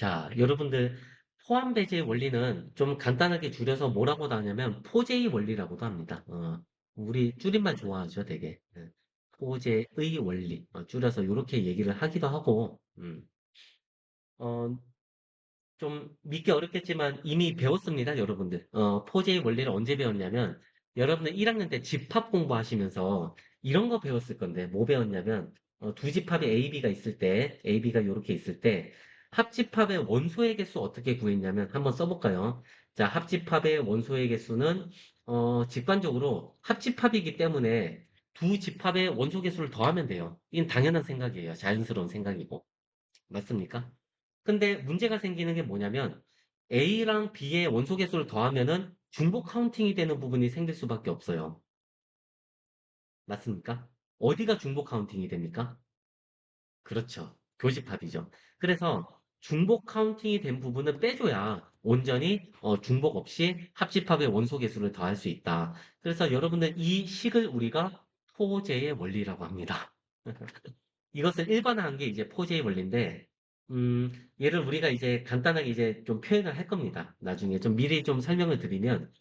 자, 여러분들 포함 배제의 원리는 좀 간단하게 줄여서 뭐라고 하냐면 포제의 원리라고도 합니다. 어, 우리 줄임말 좋아하죠, 되게. 예. 포제의 원리. 어, 줄여서 이렇게 얘기를 하기도 하고, 음. 어, 좀 믿기 어렵겠지만 이미 배웠습니다, 여러분들. 어, 포제의 원리를 언제 배웠냐면, 여러분들 1학년 때 집합 공부하시면서 이런 거 배웠을 건데, 뭐 배웠냐면, 어, 두 집합이 A, B가 있을 때, A, B가 이렇게 있을 때, 합집합의 원소의 개수 어떻게 구했냐면, 한번 써볼까요? 자, 합집합의 원소의 개수는, 어, 직관적으로 합집합이기 때문에 두 집합의 원소 개수를 더하면 돼요. 이건 당연한 생각이에요. 자연스러운 생각이고. 맞습니까? 근데 문제가 생기는 게 뭐냐면 A랑 B의 원소 개수를 더하면은 중복 카운팅이 되는 부분이 생길 수밖에 없어요. 맞습니까? 어디가 중복 카운팅이 됩니까? 그렇죠. 교집합이죠. 그래서 중복 카운팅이 된 부분은 빼줘야 온전히 어, 중복 없이 합집합의 원소 개수를 더할 수 있다. 그래서 여러분들 이 식을 우리가 포제의 원리라고 합니다. 이것을 일반화한 게 이제 포제의 원리인데 음, 얘를 우리가 이제 간단하게 이제 좀 표현을 할 겁니다. 나중에 좀 미리 좀 설명을 드리면,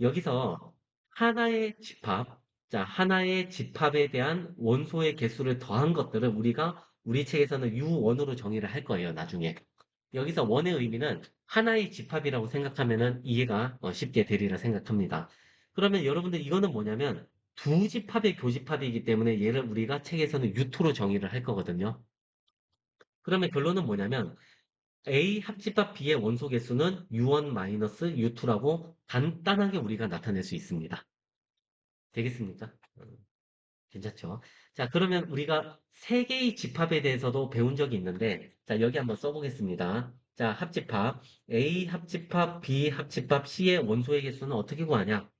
여기서 하나의 집합, 자, 하나의 집합에 대한 원소의 개수를 더한 것들을 우리가 우리 책에서는 U1으로 정의를 할 거예요, 나중에. 여기서 원의 의미는 하나의 집합이라고 생각하면은 이해가 어, 쉽게 되리라 생각합니다. 그러면 여러분들 이거는 뭐냐면 두 집합의 교집합이기 때문에 얘를 우리가 책에서는 U2로 정의를 할 거거든요. 그러면 결론은 뭐냐면 A 합집합 B의 원소 개수는 U1-U2라고 간단하게 우리가 나타낼 수 있습니다. 되겠습니까? 음, 괜찮죠? 자, 그러면 우리가 세 개의 집합에 대해서도 배운 적이 있는데, 자, 여기 한번 써보겠습니다. 자, 합집합. A 합집합, B 합집합, C의 원소의 개수는 어떻게 구하냐?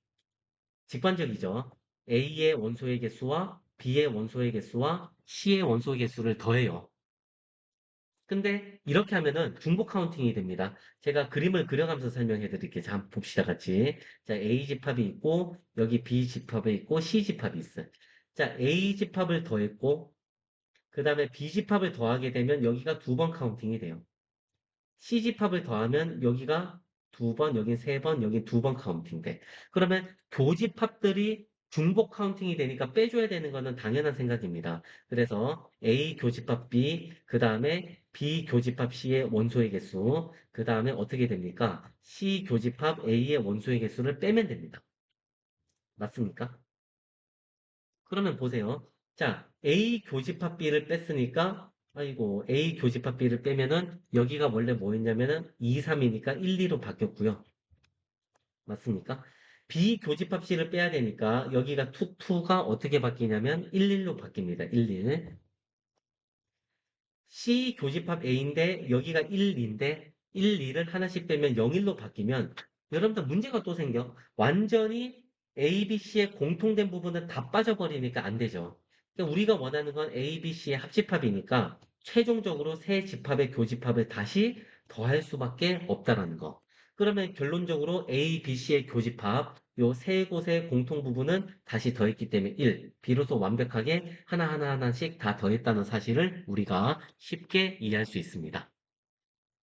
직관적이죠. A의 원소의 개수와 B의 원소의 개수와 C의 원소의 개수를 더해요. 근데 이렇게 하면은 중복 카운팅이 됩니다. 제가 그림을 그려가면서 설명해 드릴게요. 자, 봅시다, 같이. 자, A 집합이 있고, 여기 B 집합이 있고, C 집합이 있어요. 자, A 집합을 더했고, 그 다음에 B 집합을 더하게 되면 여기가 두 번 카운팅이 돼요. C 집합을 더하면 여기가 두 번, 여긴 세 번, 여긴 두 번 카운팅 돼. 그러면 교집합들이 중복 카운팅이 되니까 빼줘야 되는 거는 당연한 생각입니다. 그래서 A 교집합 B, 그 다음에 B 교집합 C의 원소의 개수, 그 다음에 어떻게 됩니까? C 교집합 A의 원소의 개수를 빼면 됩니다. 맞습니까? 그러면 보세요. 자, A 교집합 B를 뺐으니까, 아이고, A 교집합 B를 빼면은 여기가 원래 뭐였냐면은 2, 3이니까 1, 2로 바뀌었고요. 맞습니까? 비교집합 C를 빼야 되니까 여기가 2, 2가 어떻게 바뀌냐면 1, 1로 바뀝니다. 1, 1. C 교집합 A인데 여기가 1, 2인데 1, 2를 하나씩 빼면 0, 1로 바뀌면 여러분들 문제가 또 생겨. 완전히 A, B, C의 공통된 부분은 다 빠져버리니까 안 되죠. 그러니까 우리가 원하는 건 A, B, C의 합집합이니까 최종적으로 세 집합의 교집합을 다시 더할 수밖에 없다라는 거. 그러면 결론적으로 A, B, C의 교집합 요 세 곳의 공통 부분은 다시 더했기 때문에 1. 비로소 완벽하게 하나하나 하나씩 다 더했다는 사실을 우리가 쉽게 이해할 수 있습니다.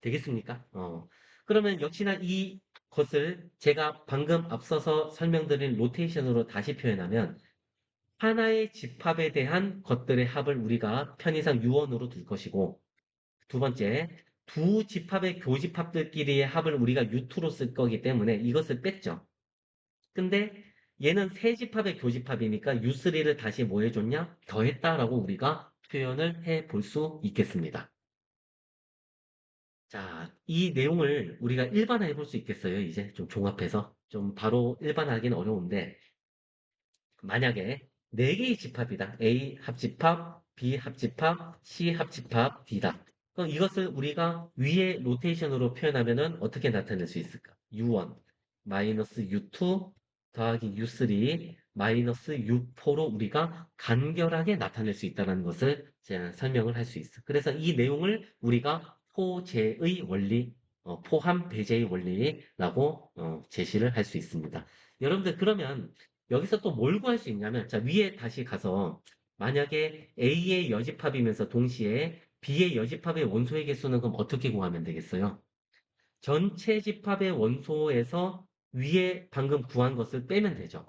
되겠습니까? 어. 그러면 역시나 이 것을 제가 방금 앞서서 설명드린 로테이션으로 다시 표현하면 하나의 집합에 대한 것들의 합을 우리가 편의상 유언으로 둘 것이고 두 번째, 두 집합의 교집합들끼리의 합을 우리가 유투로 쓸 거기 때문에 이것을 뺐죠. 근데 얘는 세 집합의 교집합이니까 U3를 다시 뭐 해줬냐? 더했다라고 우리가 표현을 해 볼 수 있겠습니다. 자, 이 내용을 우리가 일반화해 볼 수 있겠어요. 이제 좀 종합해서. 좀 바로 일반화하기는 어려운데, 만약에 네 개의 집합이다. A 합집합, B 합집합, C 합집합, D다. 그럼 이것을 우리가 위에 로테이션으로 표현하면은 어떻게 나타낼 수 있을까? U1 마이너스 U2 더하기 U3 마이너스 U4로 우리가 간결하게 나타낼 수 있다는 것을 제가 설명을 할 수 있어. 그래서 이 내용을 우리가 포제의 원리, 어, 포함 배제의 원리라고 어, 제시를 할 수 있습니다. 여러분들 그러면 여기서 또 뭘 구할 수 있냐면 자 위에 다시 가서 만약에 A의 여집합이면서 동시에 B의 여집합의 원소의 개수는 그럼 어떻게 구하면 되겠어요? 전체 집합의 원소에서 위에 방금 구한 것을 빼면 되죠.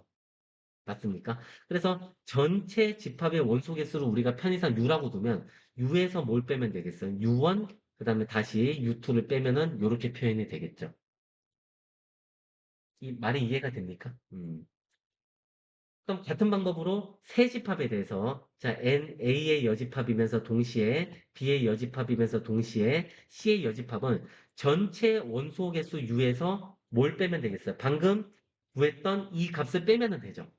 맞습니까? 그래서 전체 집합의 원소 개수를 우리가 편의상 U라고 두면 U에서 뭘 빼면 되겠어요? U1, 그 다음에 다시 U2를 빼면은 이렇게 표현이 되겠죠. 이 말이 이해가 됩니까? 음. 그럼 같은 방법으로 세 집합에 대해서 자 N, A의 여집합이면서 동시에 B의 여집합이면서 동시에 C의 여집합은 전체 원소 개수 U에서 뭘 빼면 되겠어요? 방금 구했던 이 값을 빼면 되죠.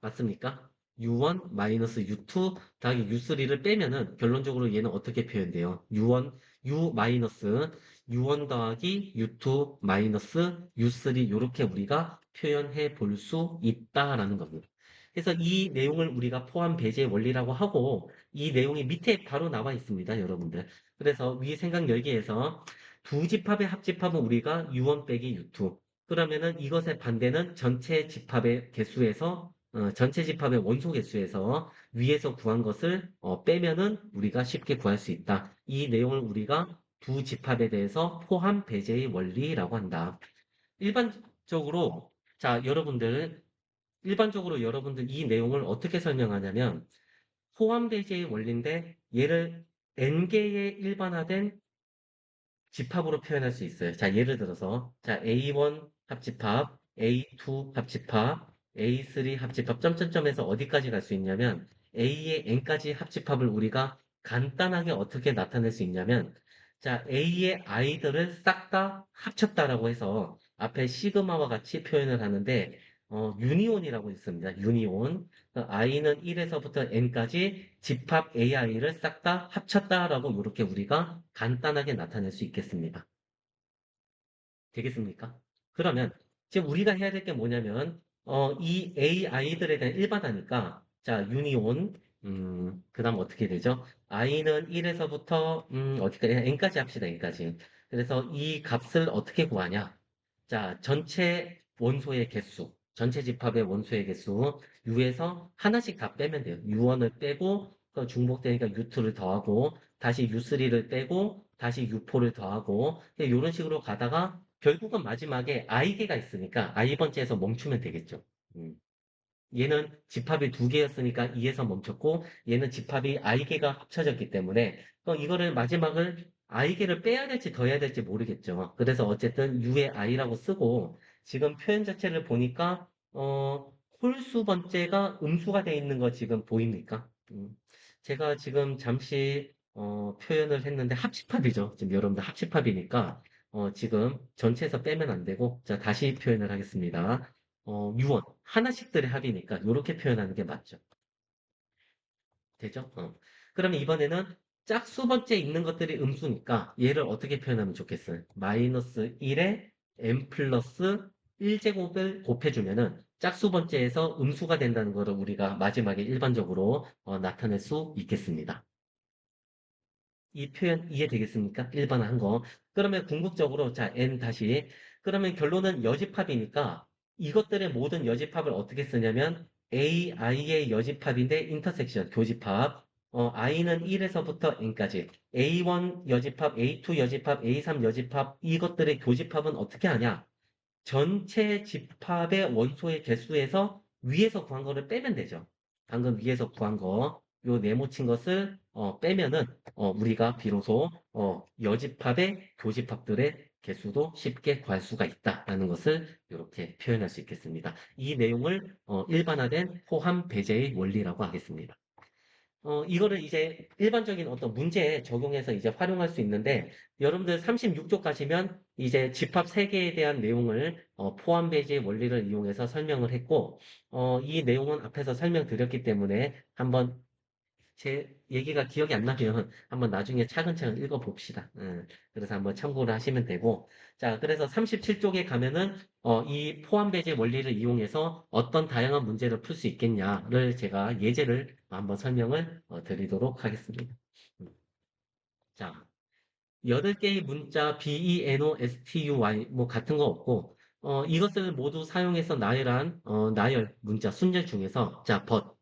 맞습니까? U1 마이너스 U2 더하기 U3를 빼면은 결론적으로 얘는 어떻게 표현돼요? U1, U 마이너스 U1 더하기 U2 마이너스 U3 이렇게 우리가 표현해 볼 수 있다라는 겁니다. 그래서 이 내용을 우리가 포함 배제 원리라고 하고 이 내용이 밑에 바로 나와 있습니다, 여러분들. 그래서 위 생각 열기에서 두 집합의 합집합은 우리가 U1 빼기 U2. 그러면은 이것의 반대는 전체 집합의 개수에서 어, 전체 집합의 원소 개수에서 위에서 구한 것을 어, 빼면은 우리가 쉽게 구할 수 있다. 이 내용을 우리가 두 집합에 대해서 포함 배제의 원리라고 한다. 일반적으로 자 여러분들 일반적으로 여러분들 이 내용을 어떻게 설명하냐면 포함 배제의 원리인데 얘를 n개의 일반화된 집합으로 표현할 수 있어요. 자 예를 들어서 자 A1 합집합, A2 합집합, A3 합집합 점점점에서 어디까지 갈 수 있냐면 A의 n까지 합집합을 우리가 간단하게 어떻게 나타낼 수 있냐면 자 A의 i들을 싹 다 합쳤다라고 해서 앞에 시그마와 같이 표현을 하는데 어, 유니온이라고 있습니다. 유니온 i는 1에서부터 n까지 집합 ai를 싹 다 합쳤다라고 이렇게 우리가 간단하게 나타낼 수 있겠습니다. 되겠습니까? 그러면 지금 우리가 해야 될 게 뭐냐면 어, 이 AI들에 대한 일반화니까, 자, 유니온, 음, 그 다음 어떻게 되죠? I는 1에서부터, 음, 어디까지, N까지 합시다, N까지. 그래서 이 값을 어떻게 구하냐? 자, 전체 원소의 개수, 전체 집합의 원소의 개수, U에서 하나씩 다 빼면 돼요. U1을 빼고, 그 중복되니까 U2를 더하고, 다시 U3를 빼고, 다시 U4를 더하고, 이런 식으로 가다가 결국은 마지막에 i개가 있으니까 i번째에서 멈추면 되겠죠. 음. 얘는 집합이 두 개였으니까 2에서 멈췄고 얘는 집합이 i개가 합쳐졌기 때문에 어, 이거를 마지막을 i개를 빼야 될지 더 해야 될지 모르겠죠. 그래서 어쨌든 u의 i라고 쓰고 지금 표현 자체를 보니까 어, 홀수 번째가 음수가 돼 있는 거 지금 보입니까? 음. 제가 지금 잠시 어, 표현을 했는데 합집합이죠. 지금 여러분들 합집합이니까 어, 지금 전체에서 빼면 안 되고, 자, 다시 표현을 하겠습니다. 어, 유원. 하나씩들의 합이니까, 이렇게 표현하는 게 맞죠. 되죠? 어. 그러면 이번에는 짝수 번째 있는 것들이 음수니까, 얘를 어떻게 표현하면 좋겠어요? 마이너스 1에 n 플러스 1제곱을 곱해주면은, 짝수 번째에서 음수가 된다는 것을 우리가 마지막에 일반적으로 어, 나타낼 수 있겠습니다. 이 표현 이해되겠습니까? 일반화한 거. 그러면 궁극적으로 자 n 다시 그러면 결론은 여집합이니까 이것들의 모든 여집합을 어떻게 쓰냐면 a, i의 여집합인데 인터섹션 교집합 어, i는 1에서부터 n까지 a1 여집합, a2 여집합, a3 여집합 이것들의 교집합은 어떻게 하냐? 전체 집합의 원소의 개수에서 위에서 구한 거를 빼면 되죠. 방금 위에서 구한 거, 요 네모 친 것을 어, 빼면은 어, 우리가 비로소 어, 여집합의 교집합들의 개수도 쉽게 구할 수가 있다라는 것을 이렇게 표현할 수 있겠습니다. 이 내용을 어, 일반화된 포함 배제의 원리라고 하겠습니다. 어, 이거를 이제 일반적인 어떤 문제에 적용해서 이제 활용할 수 있는데, 여러분들 36쪽 가시면 이제 집합 3개에 대한 내용을 어, 포함 배제의 원리를 이용해서 설명을 했고, 어, 이 내용은 앞에서 설명드렸기 때문에 한번 제 얘기가 기억이 안 나면 한번 나중에 차근차근 읽어봅시다. 음, 그래서 한번 참고를 하시면 되고. 자, 그래서 37쪽에 가면은, 어, 이 포함 배제 원리를 이용해서 어떤 다양한 문제를 풀 수 있겠냐를 제가 예제를 한번 설명을 어, 드리도록 하겠습니다. 음. 자, 8개의 문자 B, E, N, O, S, T, U, Y 뭐 같은 거 없고, 어, 이것을 모두 사용해서 나열한, 어, 나열 문자 순절 중에서, 자, but,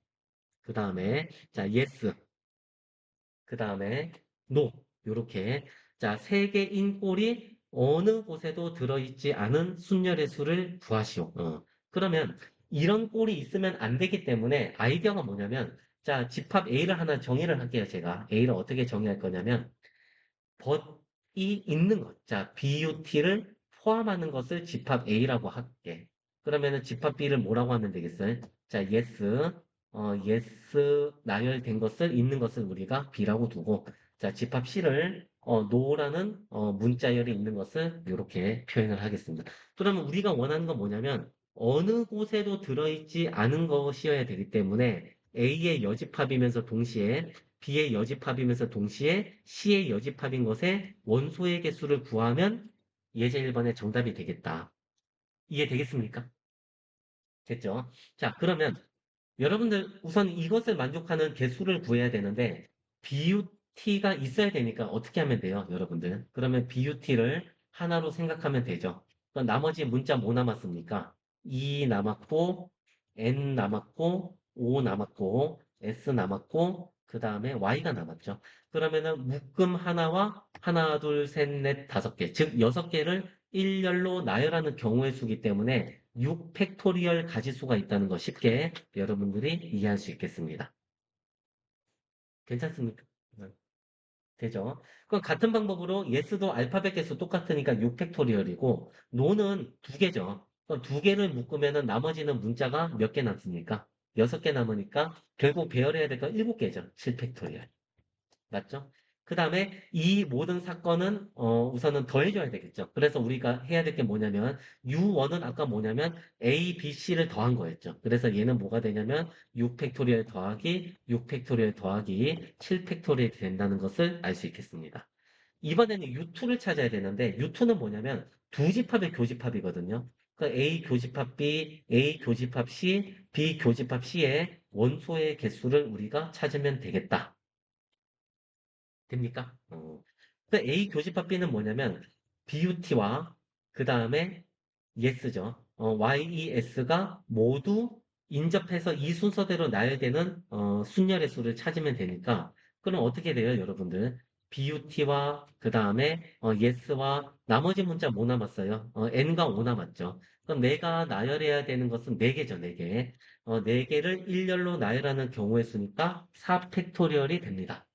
그 다음에, 자, yes. 그 다음에 노 요렇게 자, 세 개인 꼴이 어느 곳에도 들어있지 않은 순열의 수를 구하시오. 어. 그러면 이런 꼴이 있으면 안 되기 때문에 아이디어가 뭐냐면 자, 집합 A를 하나 정의를 할게요, 제가. A를 어떻게 정의할 거냐면 벗이 있는 것. 자, BUT를 포함하는 것을 집합 A라고 할게. 그러면은 집합 B를 뭐라고 하면 되겠어요? 자, yes, 어, yes 나열된 것을 있는 것을 우리가 B라고 두고 자, 집합 C를 어, no라는 어, 문자열이 있는 것을 이렇게 표현을 하겠습니다. 그러면 우리가 원하는 건 뭐냐면 어느 곳에도 들어있지 않은 것이어야 되기 때문에 A의 여집합이면서 동시에 B의 여집합이면서 동시에 C의 여집합인 것의 원소의 개수를 구하면 예제 1번의 정답이 되겠다. 이해 되겠습니까? 됐죠? 자, 그러면 여러분들 우선 이것을 만족하는 개수를 구해야 되는데 BUT가 있어야 되니까 어떻게 하면 돼요, 여러분들? 그러면 BUT를 하나로 생각하면 되죠. 그럼 나머지 문자 뭐 남았습니까? 2 남았고 N 남았고 O 남았고 S 남았고 그 다음에 Y가 남았죠. 그러면은 묶음 하나와 하나, 둘, 셋, 넷, 다섯 개, 즉 여섯 개를 일렬로 나열하는 경우의 수기 때문에 6 팩토리얼 가지수가 있다는 거 쉽게 여러분들이 이해할 수 있겠습니다. 괜찮습니까? 네. 되죠? 그럼 같은 방법으로 yes도 알파벳 개수 똑같으니까 6 팩토리얼이고 no는 두 개죠. 그럼 두 개를 묶으면은 나머지는 문자가 몇 개 남습니까? 여섯 개 남으니까 결국 배열해야 될 건 일곱 개죠. 7 팩토리얼. 맞죠? 그 다음에 이 모든 사건은 어, 우선은 더해줘야 되겠죠. 그래서 우리가 해야 될 게 뭐냐면 U1은 아까 뭐냐면 A, B, C를 더한 거였죠. 그래서 얘는 뭐가 되냐면 6팩토리얼 더하기 6팩토리얼 더하기 7팩토리얼이 된다는 것을 알 수 있겠습니다. 이번에는 U2를 찾아야 되는데 U2는 뭐냐면 두 집합의 교집합이거든요. 그러니까 A 교집합 B, A 교집합 C, B 교집합 C의 원소의 개수를 우리가 찾으면 되겠다. 됩니까? 어. 그 A 교집합 B는 뭐냐면 BUT와 그 다음에 yes죠. 어, YES가 모두 인접해서 이 순서대로 나열되는 어, 순열의 수를 찾으면 되니까 그럼 어떻게 돼요, 여러분들? BUT와 그 다음에 어, yes와 나머지 문자 뭐 남았어요? 어, n과 5 남았죠. 그럼 내가 나열해야 되는 것은 4개죠, 4개. 어, 4개를 일렬로 나열하는 경우의 수니까 4팩토리얼이 됩니다.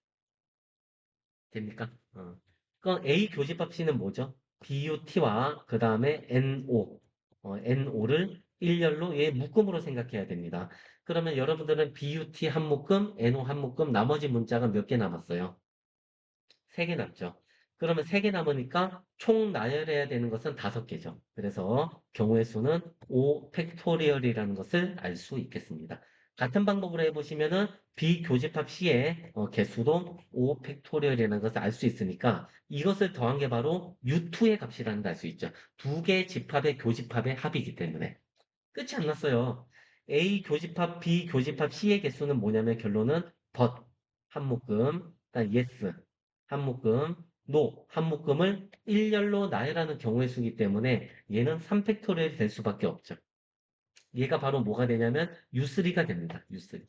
됩니까? 어. 그럼 A 교집합 C는 뭐죠? BUT와 그 다음에 NO, 어, NO를 일렬로 얘 묶음으로 생각해야 됩니다. 그러면 여러분들은 BUT 한 묶음, NO 한 묶음, 나머지 문자가 몇 개 남았어요? 세 개 남죠. 그러면 세 개 남으니까 총 나열해야 되는 것은 다섯 개죠. 그래서 경우의 수는 5 팩토리얼이라는 것을 알 수 있겠습니다. 같은 방법으로 해보시면은 비교집합 C의 어, 개수도 5 팩토리얼이라는 것을 알 수 있으니까 이것을 더한 게 바로 U2의 값이라는 걸 알 수 있죠. 두 개의 집합의 교집합의 합이기 때문에. 끝이 안 났어요. A 교집합, B 교집합 C의 개수는 뭐냐면 결론은 but 한 묶음, 그다음 yes 한 묶음, no 한 묶음을 일렬로 나열하는 경우의 수이기 때문에 얘는 3팩토리얼이 될 수밖에 없죠. 얘가 바로 뭐가 되냐면 U3가 됩니다. U3.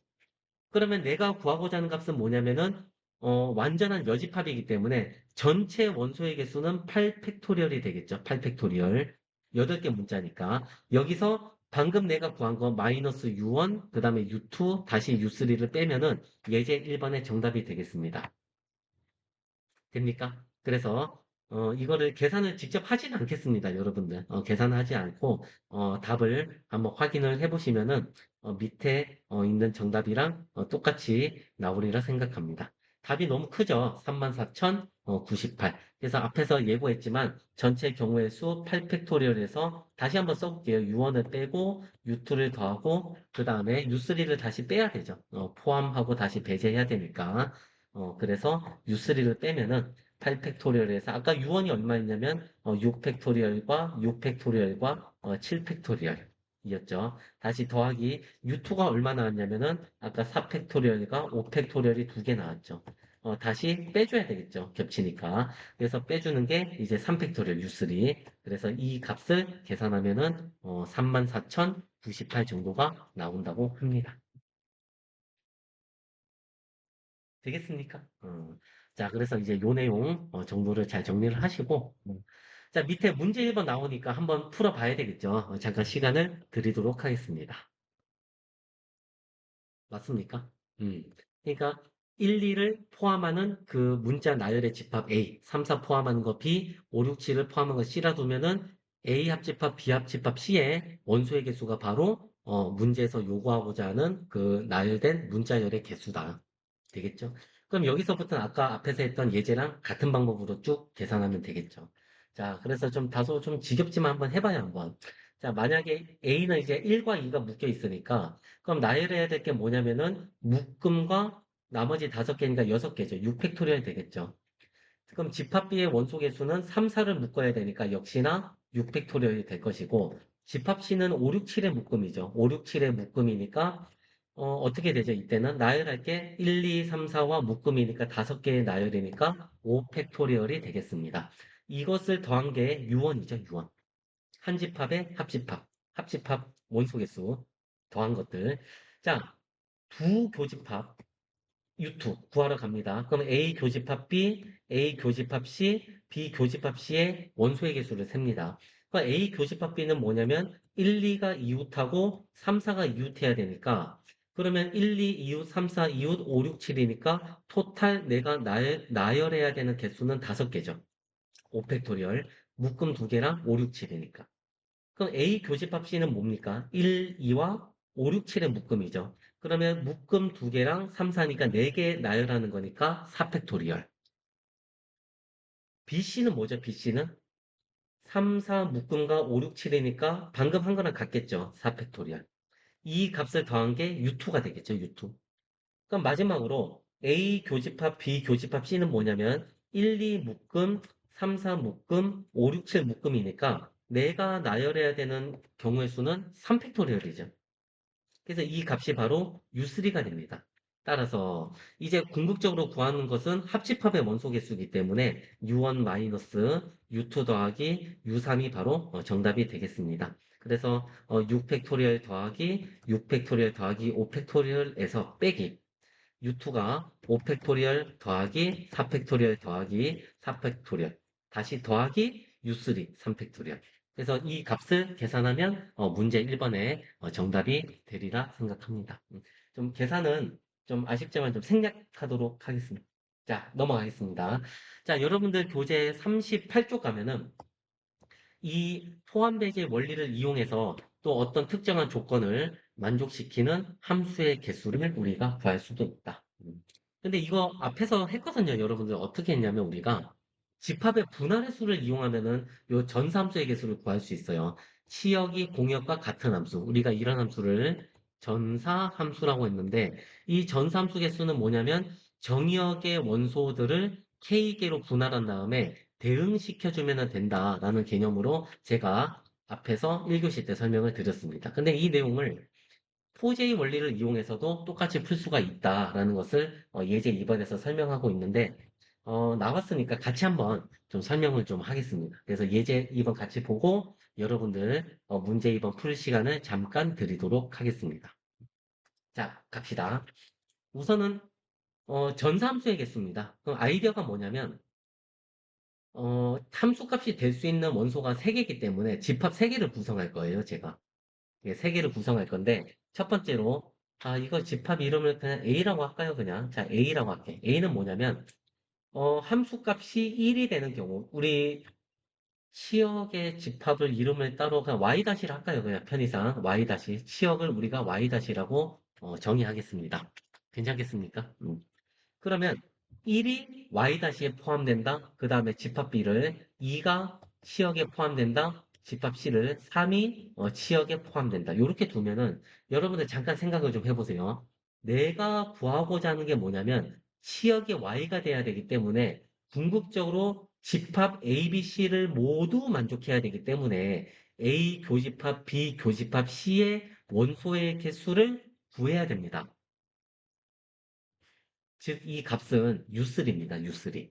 그러면 내가 구하고자 하는 값은 뭐냐면은 어, 완전한 여집합이기 때문에 전체 원소의 개수는 8팩토리얼이 되겠죠. 8팩토리얼. 8개 문자니까. 여기서 방금 내가 구한 거 마이너스 U1, 그 다음에 U2, 다시 U3를 빼면은 예제 1번의 정답이 되겠습니다. 됩니까? 그래서 어, 이거를 계산을 직접 하진 않겠습니다, 여러분들. 어, 계산하지 않고, 어, 답을 한번 확인을 해보시면은, 어, 밑에 어, 있는 정답이랑 어, 똑같이 나오리라 생각합니다. 답이 너무 크죠? 34,098. 그래서 앞에서 예고했지만, 전체 경우의 수 8팩토리얼에서 다시 한번 써볼게요. U1을 빼고, U2를 더하고, 그 다음에 U3를 다시 빼야 되죠. 어, 포함하고 다시 배제해야 되니까. 어, 그래서 U3를 빼면은, 8 팩토리얼에서 아까 U1이 얼마였냐면 어, 6 팩토리얼과 6 팩토리얼과 어, 7 팩토리얼 이었죠. 다시 더하기 U2가 얼마 나왔냐면은 아까 4 팩토리얼과 5 팩토리얼이 두 개 나왔죠. 어, 다시 빼줘야 되겠죠. 겹치니까. 그래서 빼주는 게 이제 3 팩토리얼 U3. 그래서 이 값을 계산하면은 어, 34,098 정도가 나온다고 합니다. 되겠습니까? 어. 자, 그래서 이제 요 내용 어, 정도를 잘 정리를 하시고 음. 자, 밑에 문제 1번 나오니까 한번 풀어봐야 되겠죠. 어, 잠깐 시간을 드리도록 하겠습니다. 맞습니까? 음. 그러니까 1, 2를 포함하는 그 문자 나열의 집합 A, 3, 4 포함하는 거 B, 5, 6, 7을 포함한 거 C라 두면은 A 합집합, B 합집합 C의 원소의 개수가 바로 어, 문제에서 요구하고자 하는 그 나열된 문자열의 개수다. 되겠죠? 그럼 여기서부터는 아까 앞에서 했던 예제랑 같은 방법으로 쭉 계산하면 되겠죠. 자, 그래서 좀 다소 좀 지겹지만 한번 해봐요, 한번. 자, 만약에 A는 이제 1과 2가 묶여 있으니까 그럼 나열해야 될 게 뭐냐면은 묶음과 나머지 다섯 개니까 여섯 개죠. 6팩토리얼 되겠죠. 그럼 집합 B의 원소 개수는 3, 4를 묶어야 되니까 역시나 6팩토리얼이 될 것이고 집합 C는 5, 6, 7의 묶음이죠. 5, 6, 7의 묶음이니까 어, 떻게 되죠? 이때는 나열할 게 1, 2, 3, 4와 묶음이니까 다섯 개의 나열이니까 5 팩토리얼이 되겠습니다. 이것을 더한 게 유언이죠, 유언. 한 집합의 합집합, 합집합 원소 개수 더한 것들. 자, 두 교집합 U2 구하러 갑니다. 그럼 A 교집합 B, A 교집합 C, B 교집합 C의 원소의 개수를 셉니다. 그럼 A 교집합 B는 뭐냐면 1, 2가 이웃하고 3, 4가 이웃해야 되니까 그러면 1, 2 이웃, 3, 4 이웃, 5, 6, 7이니까 토탈 내가 나열, 나열 해야 되는 개수는 5개죠. 5팩토리얼 묶음 2개랑 5, 6, 7이니까. 그럼 A 교집합 C는 뭡니까? 1, 2와 5, 6, 7의 묶음이죠. 그러면 묶음 2개랑 3, 4니까 4개 나열하는 거니까 4팩토리얼. BC는 뭐죠? BC는 3, 4 묶음과 5, 6, 7이니까 방금 한 거랑 같겠죠? 4팩토리얼. 이 값을 더한 게 U2가 되겠죠? U2. 그럼 마지막으로 A 교집합, B 교집합 C는 뭐냐면 1, 2 묶음, 3, 4 묶음, 5, 6, 7 묶음이니까 내가 나열해야 되는 경우의 수는 3팩토리얼이죠. 그래서 이 값이 바로 U3가 됩니다. 따라서 이제 궁극적으로 구하는 것은 합집합의 원소 개수이기 때문에 U1-U2 더하기 U3이 바로 어, 정답이 되겠습니다. 그래서 6팩토리얼 더하기 6팩토리얼 더하기 5팩토리얼에서 빼기 U2가 5팩토리얼 더하기 4팩토리얼 더하기 4팩토리얼 다시 더하기 U3 3팩토리얼 그래서 이 값을 계산하면 어, 문제 1번에 어, 정답이 되리라 생각합니다. 음, 좀 계산은 좀 아쉽지만 좀 생략하도록 하겠습니다. 자, 넘어가겠습니다. 자, 여러분들 교재 38쪽 가면은 이 포함 배제 원리를 이용해서 또 어떤 특정한 조건을 만족시키는 함수의 개수를 우리가 구할 수도 있다. 음. 근데 이거 앞에서 했거든요. 여러분들 어떻게 했냐면 우리가 집합의 분할의 수를 이용하면은 요 전사함수의 개수를 구할 수 있어요. 치역이 공역과 같은 함수. 우리가 이런 함수를 전사함수라고 했는데 이 전사함수 개수는 뭐냐면 정의역의 원소들을 K개로 분할한 다음에 대응시켜주면 된다라는 개념으로 제가 앞에서 1교시 때 설명을 드렸습니다. 근데 이 내용을 포제의 원리를 이용해서도 똑같이 풀 수가 있다라는 것을 어, 예제 2번에서 설명하고 있는데 어, 나왔으니까 같이 한번 좀 설명을 좀 하겠습니다. 그래서 예제 2번 같이 보고 여러분들 어, 문제 2번 풀 시간을 잠깐 드리도록 하겠습니다. 자, 갑시다. 우선은 어, 전사함수의 개수입니다. 그럼 아이디어가 뭐냐면 어, 함수값이 될 수 있는 원소가 3개이기 때문에 집합 3개를 구성할 거예요, 제가. 예, 3개를 구성할 건데 첫 번째로 아, 이거 집합 이름을 그냥 A라고 할까요, 그냥? 자, A라고 할게. A는 뭐냐면 어, 함수값이 1이 되는 경우, 우리 치역의 집합을 이름을 따로 그냥 y-를 할까요? 그냥 편의상 y- 치역을 우리가 y-라고 어, 정의하겠습니다. 괜찮겠습니까? 음. 그러면 1이 y-에 포함된다. 그 다음에 집합 b를 2가 치역에 포함된다. 집합 c를 3이 어, 치역에 포함된다. 이렇게 두면은 여러분들 잠깐 생각을 좀 해보세요. 내가 구하고자 하는 게 뭐냐면 치역이 y가 돼야 되기 때문에 궁극적으로 집합 A, B, C를 모두 만족해야 되기 때문에 A 교집합, B 교집합, C의 원소의 개수를 구해야 됩니다. 즉, 이 값은 U3입니다. U3.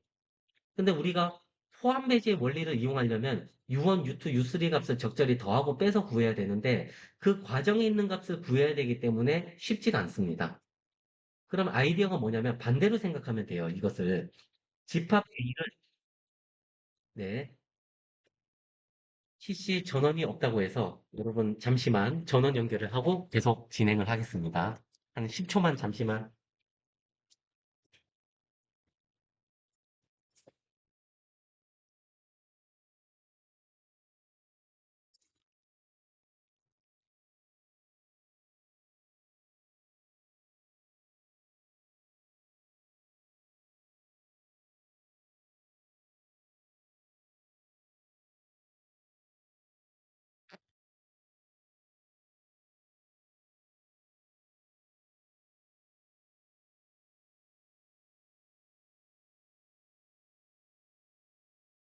근데 우리가 포함 배제의 원리를 이용하려면 U1, U2, U3 값을 적절히 더하고 빼서 구해야 되는데 그 과정에 있는 값을 구해야 되기 때문에 쉽지가 않습니다. 그럼 아이디어가 뭐냐면 반대로 생각하면 돼요. 이것을 집합 A를 네, PC 전원이 없다고 해서 여러분 잠시만 전원 연결을 하고 계속 진행을 하겠습니다. 한 10초만 잠시만.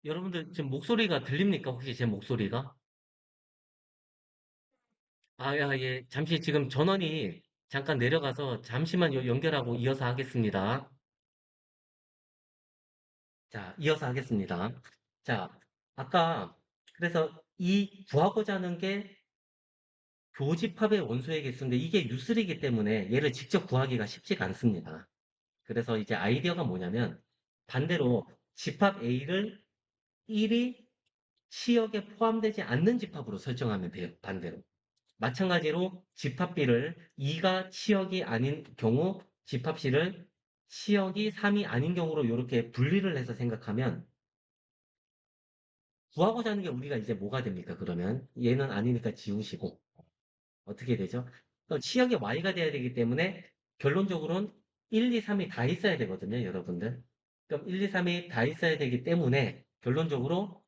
여러분들 지금 목소리가 들립니까? 혹시 제 목소리가? 아, 야, 예. 잠시 지금 전원이 잠깐 내려가서 잠시만 요- 연결하고 이어서 하겠습니다. 자, 이어서 하겠습니다. 자, 아까 그래서 이 구하고자 하는 게 교집합의 원소의 개수인데 이게 U3이기 때문에 얘를 직접 구하기가 쉽지가 않습니다. 그래서 이제 아이디어가 뭐냐면 반대로 집합 A를 1이 치역에 포함되지 않는 집합으로 설정하면 돼요. 반대로. 마찬가지로 집합 B를 2가 치역이 아닌 경우 집합 C를 치역이 3이 아닌 경우로 이렇게 분리를 해서 생각하면 구하고자 하는 게 우리가 이제 뭐가 됩니까? 그러면 얘는 아니니까 지우시고 어떻게 되죠? 치역이 Y가 돼야 되기 때문에 결론적으로는 1, 2, 3이 다 있어야 되거든요, 여러분들. 그럼 1, 2, 3이 다 있어야 되기 때문에 결론적으로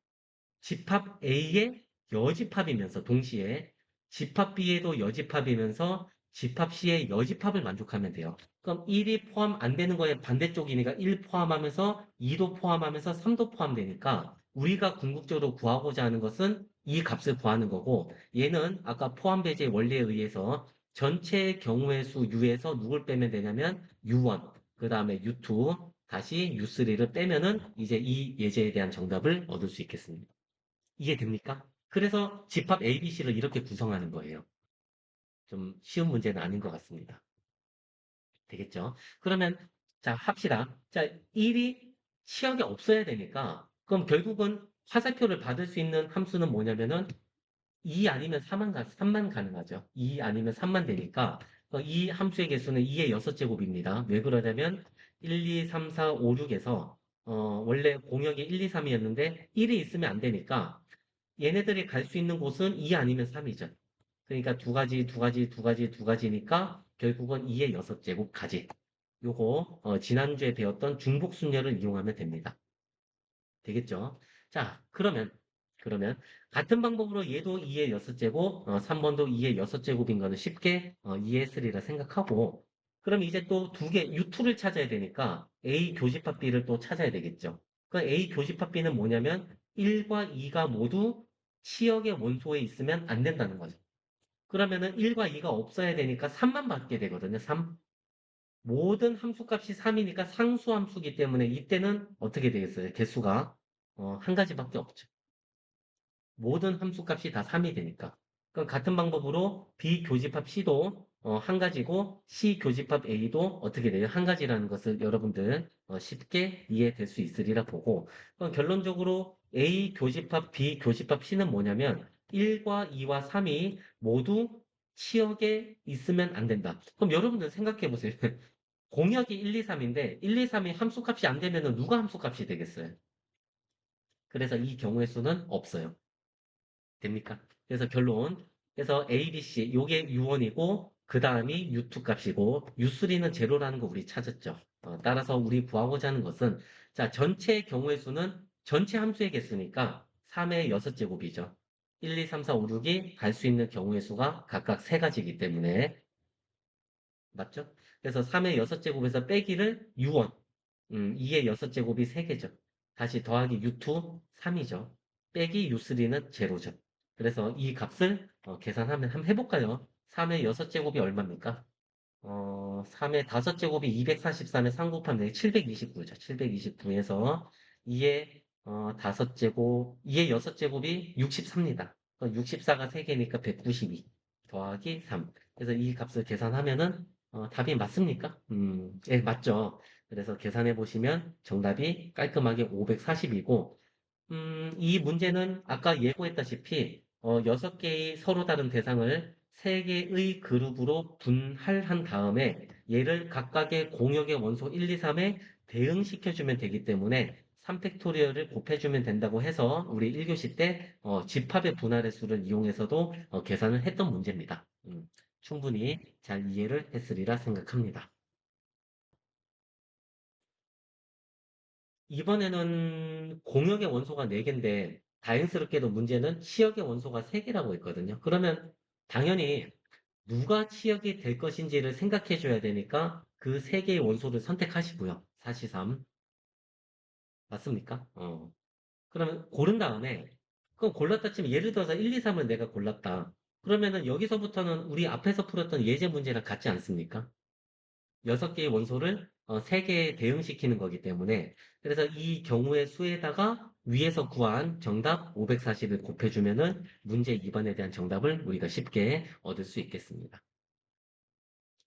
집합 A의 여집합이면서 동시에 집합 B에도 여집합이면서 집합 C의 여집합을 만족하면 돼요. 그럼 1이 포함 안 되는 거에 반대쪽이니까 1 포함하면서 2도 포함하면서 3도 포함되니까 우리가 궁극적으로 구하고자 하는 것은 이 값을 구하는 거고 얘는 아까 포함 배제의 원리에 의해서 전체 경우의 수 U에서 누굴 빼면 되냐면 U1, 그 다음에 U2, 다시 U3를 빼면은 이제 이 예제에 대한 정답을 얻을 수 있겠습니다. 이해됩니까? 그래서 집합 ABC를 이렇게 구성하는 거예요. 좀 쉬운 문제는 아닌 것 같습니다. 되겠죠? 그러면 자 합시다. 자 1이 치역에 없어야 되니까 그럼 결국은 화살표를 받을 수 있는 함수는 뭐냐면은 2 아니면 3만, 가, 3만 가능하죠. 2 아니면 3만 되니까 어, 이 함수의 개수는 2의 6제곱입니다. 왜 그러냐면 1, 2, 3, 4, 5, 6에서 어, 원래 공역이 1, 2, 3이었는데 1이 있으면 안 되니까 얘네들이 갈 수 있는 곳은 2 아니면 3이죠. 그러니까 두 가지, 두 가지, 두 가지, 두 가지니까 결국은 2의 6제곱 가지. 요거 어, 지난주에 배웠던 중복순열을 이용하면 됩니다. 되겠죠? 자, 그러면 그러면 같은 방법으로 얘도 2의 6제곱, 어, 3번도 2의 6제곱인 거는 쉽게 어, 이해했으리라 생각하고 그럼 이제 또 두 개, U2를 찾아야 되니까 A 교집합 B를 또 찾아야 되겠죠. 그 A 교집합 B는 뭐냐면 1과 2가 모두 치역의 원소에 있으면 안 된다는 거죠. 그러면은 1과 2가 없어야 되니까 3만 받게 되거든요. 3. 모든 함수값이 3이니까 상수 함수기 때문에 이때는 어떻게 되겠어요? 개수가 어, 한 가지밖에 없죠. 모든 함수값이 다 3이 되니까. 그럼 같은 방법으로 B 교집합 C도 어, 한 가지고 C 교집합 A도 어떻게 돼요? 한 가지라는 것을 여러분들 어, 쉽게 이해될 수 있으리라 보고 그럼 결론적으로 A 교집합 B 교집합 C는 뭐냐면 1과 2와 3이 모두 치역에 있으면 안 된다. 그럼 여러분들 생각해 보세요. 공역이 1, 2, 3인데 1, 2, 3이 함수값이 안 되면 누가 함수값이 되겠어요? 그래서 이 경우의 수는 없어요. 됩니까? 그래서 결론. 그래서 A, B, C 요게 U1이고 그 다음이 U2 값이고 U3는 제로라는 거 우리 찾았죠. 어, 따라서 우리 구하고자 하는 것은 자 전체 경우의 수는 전체 함수의 개수니까 3의 6제곱이죠. 1, 2, 3, 4, 5, 6이 갈 수 있는 경우의 수가 각각 3가지이기 때문에 맞죠? 그래서 3의 6제곱에서 빼기를 U1 음, 2의 6제곱이 3개죠. 다시 더하기 U2 3이죠. 빼기 U3는 제로죠. 그래서 이 값을 어, 계산하면 한번 해볼까요? 3의 6제곱이 얼마입니까? 어, 3의 5제곱이 243에 3 곱하면 729죠. 729에서 2의 어, 5제곱, 2의 6제곱이 64입니다. 64가 3개니까 192 더하기 3. 그래서 이 값을 계산하면은 어, 답이 맞습니까? 음, 예, 맞죠. 그래서 계산해 보시면 정답이 깔끔하게 540이고, 음, 이 문제는 아까 예고했다시피, 어, 6개의 서로 다른 대상을 3개의 그룹으로 분할한 다음에 얘를 각각의 공역의 원소 1, 2, 3에 대응시켜주면 되기 때문에 3팩토리얼을 곱해주면 된다고 해서 우리 1교시 때 어, 집합의 분할의 수를 이용해서도 어, 계산을 했던 문제입니다. 음, 충분히 잘 이해를 했으리라 생각합니다. 이번에는 공역의 원소가 4개인데 다행스럽게도 문제는 치역의 원소가 3개라고 했거든요. 그러면 당연히 누가 치역이 될 것인지를 생각해 줘야 되니까 그 3개의 원소를 선택하시고요. 4, 3. 맞습니까? 어. 그러면 고른 다음에 그럼 골랐다 치면 예를 들어서 1, 2, 3을 내가 골랐다. 그러면은 여기서부터는 우리 앞에서 풀었던 예제 문제랑 같지 않습니까? 여섯 개의 원소를 어, 세 개에 대응시키는 거기 때문에 그래서 이 경우의 수에다가 위에서 구한 정답 540을 곱해주면은 문제 2번에 대한 정답을 우리가 쉽게 얻을 수 있겠습니다.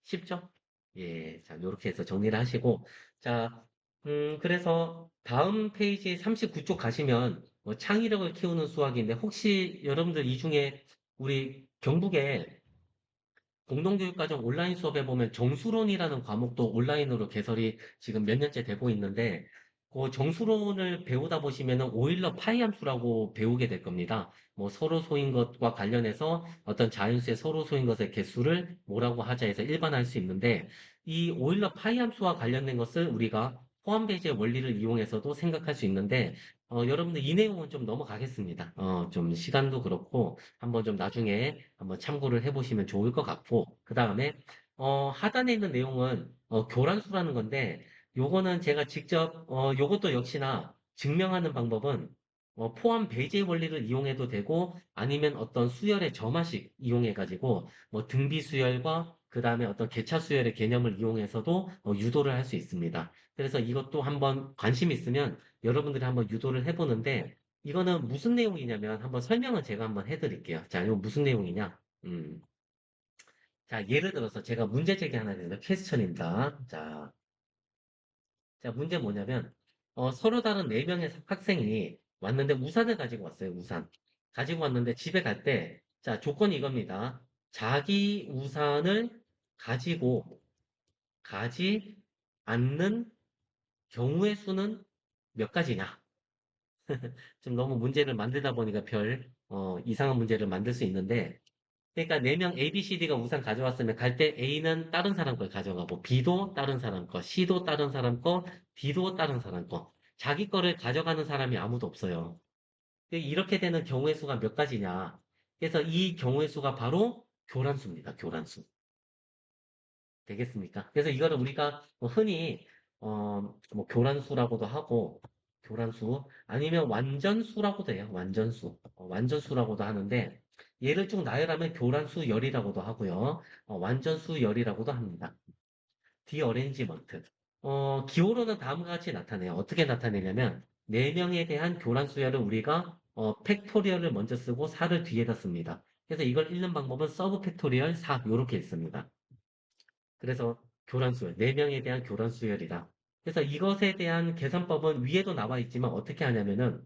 쉽죠? 예, 자, 이렇게 해서 정리를 하시고 자, 음, 그래서 다음 페이지 39쪽 가시면 뭐 창의력을 키우는 수학인데 혹시 여러분들 이 중에 우리 경북에 공동교육과정 온라인 수업에 보면 정수론이라는 과목도 온라인으로 개설이 지금 몇 년째 되고 있는데, 그 정수론을 배우다 보시면은 오일러 파이 함수라고 배우게 될 겁니다. 뭐 서로 소인 것과 관련해서 어떤 자연수의 서로 소인 것의 개수를 뭐라고 하자 해서 일반화할 수 있는데, 이 오일러 파이 함수와 관련된 것을 우리가 포함 배제의 원리를 이용해서도 생각할 수 있는데, 어, 여러분들 이 내용은 좀 넘어가겠습니다. 어, 좀 시간도 그렇고, 한번 좀 나중에 한번 참고를 해보시면 좋을 것 같고, 그 다음에, 어, 하단에 있는 내용은, 어, 교란수라는 건데, 요거는 제가 직접, 어, 요것도 역시나 증명하는 방법은, 어, 포함 배제 원리를 이용해도 되고, 아니면 어떤 수열의 점화식 이용해 가지고, 뭐 등비 수열과 그 다음에 어떤 개차 수열의 개념을 이용해서도 어, 유도를 할 수 있습니다. 그래서 이것도 한번 관심 있으면 여러분들이 한번 유도를 해보는데, 이거는 무슨 내용이냐면 한번 설명을 제가 한번 해드릴게요. 자, 이거 무슨 내용이냐? 음, 자, 예를 들어서 제가 문제 제기 하나 드립니다. 퀘스천입니다. 자, 자, 문제 뭐냐면, 어, 서로 다른 네 명의 학생이 왔는데 우산을 가지고 왔어요, 우산. 가지고 왔는데 집에 갈 때, 자, 조건이 이겁니다. 자기 우산을 가지고 가지 않는 경우의 수는 몇 가지냐? 좀 너무 문제를 만들다 보니까 별, 어, 이상한 문제를 만들 수 있는데, 그러니까 4명 A, B, C, D가 우산 가져왔으면 갈 때 A는 다른 사람 걸 가져가고 B도 다른 사람 거, C도 다른 사람 거, D도 다른 사람 거. 자기 거를 가져가는 사람이 아무도 없어요. 이렇게 되는 경우의 수가 몇 가지냐. 그래서 이 경우의 수가 바로 교란수입니다. 교란수. 되겠습니까? 그래서 이거를 우리가 뭐 흔히 어, 뭐 교란수라고도 하고 교란수 아니면 완전수라고도 해요. 완전수. 어, 완전수라고도 하는데 얘를 쭉 나열하면 교란수 열이라고도 하고요. 어, 완전수 열이라고도 합니다. 디어레인지먼트. 어, 기호로는 다음과 같이 나타내요. 어떻게 나타내냐면 4명에 대한 교란수열을 우리가 어, 팩토리얼을 먼저 쓰고 4를 뒤에다 씁니다. 그래서 이걸 읽는 방법은 서브 팩토리얼 4 이렇게 있습니다. 그래서 교란수열, 4명에 대한 교란수열이다. 그래서 이것에 대한 계산법은 위에도 나와 있지만 어떻게 하냐면은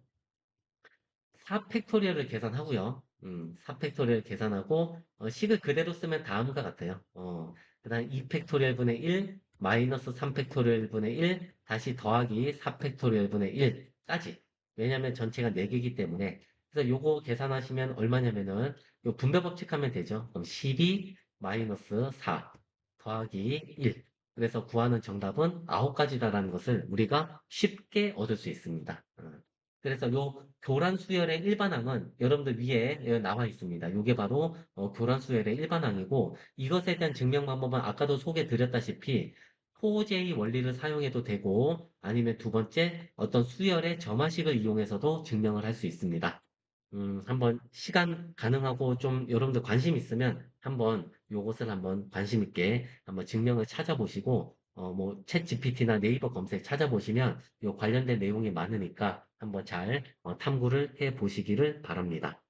4팩토리얼을 계산하고요. 음, 4팩토리얼 계산하고 어, 식을 그대로 쓰면 다음과 같아요. 어, 그 다음 2팩토리얼 분의 1 마이너스 3팩토리얼 분의 1 다시 더하기 4팩토리얼 분의 1까지. 왜냐하면 전체가 4개이기 때문에 그래서 요거 계산하시면 얼마냐면은 요 분배 법칙 하면 되죠. 그럼 12 마이너스 4 더하기 1. 그래서 구하는 정답은 9가지다라는 것을 우리가 쉽게 얻을 수 있습니다. 어. 그래서 요 교란 수열의 일반항은 여러분들 위에 나와 있습니다. 이게 바로 어, 교란 수열의 일반항이고 이것에 대한 증명 방법은 아까도 소개해 드렸다시피 포제의 원리를 사용해도 되고 아니면 두 번째 어떤 수열의 점화식을 이용해서도 증명을 할 수 있습니다. 음, 한번 시간 가능하고 좀 여러분들 관심 있으면 한번 요것을 한번 관심 있게 한번 증명을 찾아보시고 어, 뭐, 챗 GPT나 네이버 검색 찾아보시면 요 관련된 내용이 많으니까 한번 잘 어, 탐구를 해 보시기를 바랍니다.